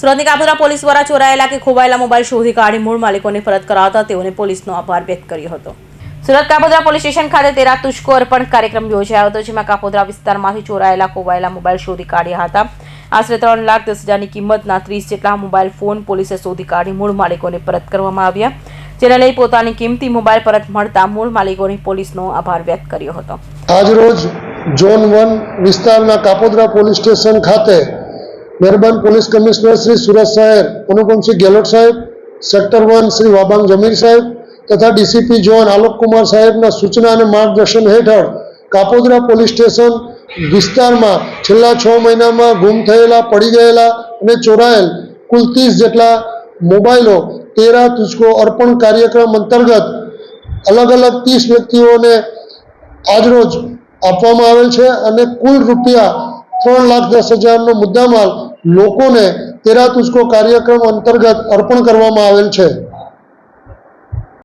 સુરતની કાપોદ્રા પોલીસ દ્વારા ચોરાયેલા કે ખોવાયેલા મોબાઈલ શોધી કાઢી મૂળ માલિકોને પરત કરાવતા તેઓને પોલીસનો આભાર વ્યક્ત કર્યો હતો. સુરત કાપોદ્રા પોલીસ સ્ટેશન ખાતે તેરા તુષ્કો અર્પણ કાર્યક્રમ યોજાયો હતો, જેમાં કાપોદ્રા વિસ્તારમાંથી ચોરાયેલા, ખોવાયેલા મોબાઈલ શોધી કાઢ્યા હતા. આશરે ત્રણ લાખ દસ હજારની કિંમતના ત્રીસ જેટલા મોબાઈલ ફોન પોલીસે શોધી કાઢી મૂળ માલિકોને પરત કરવામાં આવ્યા. જેને લઈ પોતાની કિંમતી મોબાઈલ પરત મળતા મૂળ માલિકોની પોલીસનો આભાર વ્યક્ત કર્યો હતો. આજરોજ ઝોન વન વિસ્તારના કાપોદ્રા પોલીસ સ્ટેશન ખાતે મહેરબાન પોલીસ કમિશનર શ્રી સુરત સાહેબ, અનુપમસિંહ ગેહલોત સાહેબ, સેક્ટર વન શ્રી વાબાંગ જમીર સાહેબ તથા ડીસીપી ઝોન આલોક કુમાર સાહેબના સૂચના અને માર્ગદર્શન હેઠળ કાપોદરા પોલીસ સ્ટેશન વિસ્તારમાં છેલ્લા છ મહિનામાં ગુમ થયેલા, પડી ગયેલા અને ચોરાયેલ કુલ ત્રીસ જેટલા મોબાઈલો તેરા તુચકો અર્પણ કાર્યક્રમ અંતર્ગત અલગ અલગ ત્રીસ વ્યક્તિઓને આજરોજ આપવામાં આવેલ છે અને કુલ રૂપિયા ત્રણ લાખ દસ હજારનો મુદ્દામાલ લોકોને તેરા તુચકો કાર્યક્રમ અંતર્ગત અર્પણ કરવામાં આવેલ છે.